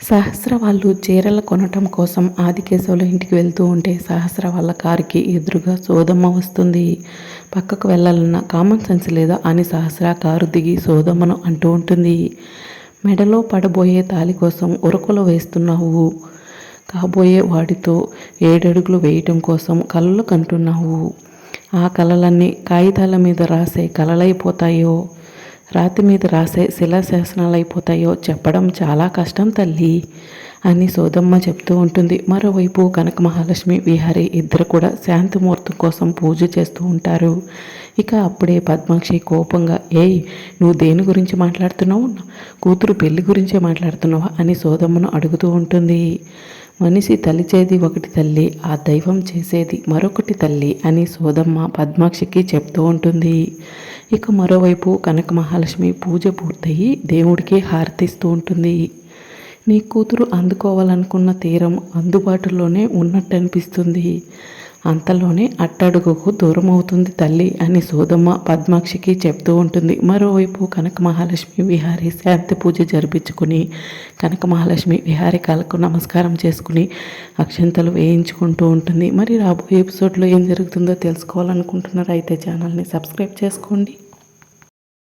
సహస్ర వాళ్ళు చీరలు కొనటం కోసం ఆదికేశవుల ఇంటికి వెళ్తూ ఉంటే సహస్ర వాళ్ళ కారుకి ఎదురుగా సోదమ్మ వస్తుంది. పక్కకు వెళ్ళాలన్న కామన్ సెన్స్ లేదా అని సహస్ర కారు దిగి సోదమ్మను అంటూ ఉంటుంది. మెడలో పడబోయే తాలి కోసం ఉరకలు వేస్తున్నావు. కాబోయే వాడితో ఏడడుగులు వేయటం కోసం కలలు కంటున్నావు. ఆ కలలన్నీ కాగితాల మీద రాసే కలలైపోతాయో? రాతి మీద రాసే శిలాశాసనాలు అయిపోతాయో చెప్పడం చాలా కష్టం తల్లి అని సోదమ్మ చెప్తూ ఉంటుంది. మరోవైపు కనక మహాలక్ష్మి విహారి ఇద్దరు కూడా శాంతిమూర్తి కోసం పూజ చేస్తూ ఉంటారు. ఇక అప్పుడే పద్మాక్షి కోపంగా ఏయ్ నువ్వు దేని గురించి మాట్లాడుతున్నావు? కూతురు పెళ్ళి గురించే మాట్లాడుతున్నావా? అని సోదమ్మను అడుగుతూ ఉంటుంది. మనిషి తలిచేది ఒకటి తల్లి ఆ దైవం చేసేది మరొకటి తల్లి అని సోదమ్మ పద్మాక్షికి చెప్తూ ఉంటుంది. ఇక మరోవైపు కనక మహాలక్ష్మి పూజ పూర్తయి దేవుడికి హారతిస్తూ ఉంటుంది. నీ కూతురు అందుకోవాలనుకున్న తీరం అందుబాటులోనే ఉన్నట్టు అనిపిస్తుంది అంతలోనే అట్టడుగుకు దూరం అవుతుంది తల్లి అని సోదమ్మ పద్మాక్షికి చెప్తూ ఉంటుంది. మరోవైపు కనక మహాలక్ష్మి విహారీ శాంతి పూజ జరిపించుకుని కనక మహాలక్ష్మి విహారికాలకు నమస్కారం చేసుకుని అక్షంతలు వేయించుకుంటూ ఉంటుంది. మరి రాబోయే ఎపిసోడ్లో ఏం జరుగుతుందో తెలుసుకోవాలనుకుంటున్నారు? అయితే ఛానల్ని సబ్స్క్రైబ్ చేసుకోండి.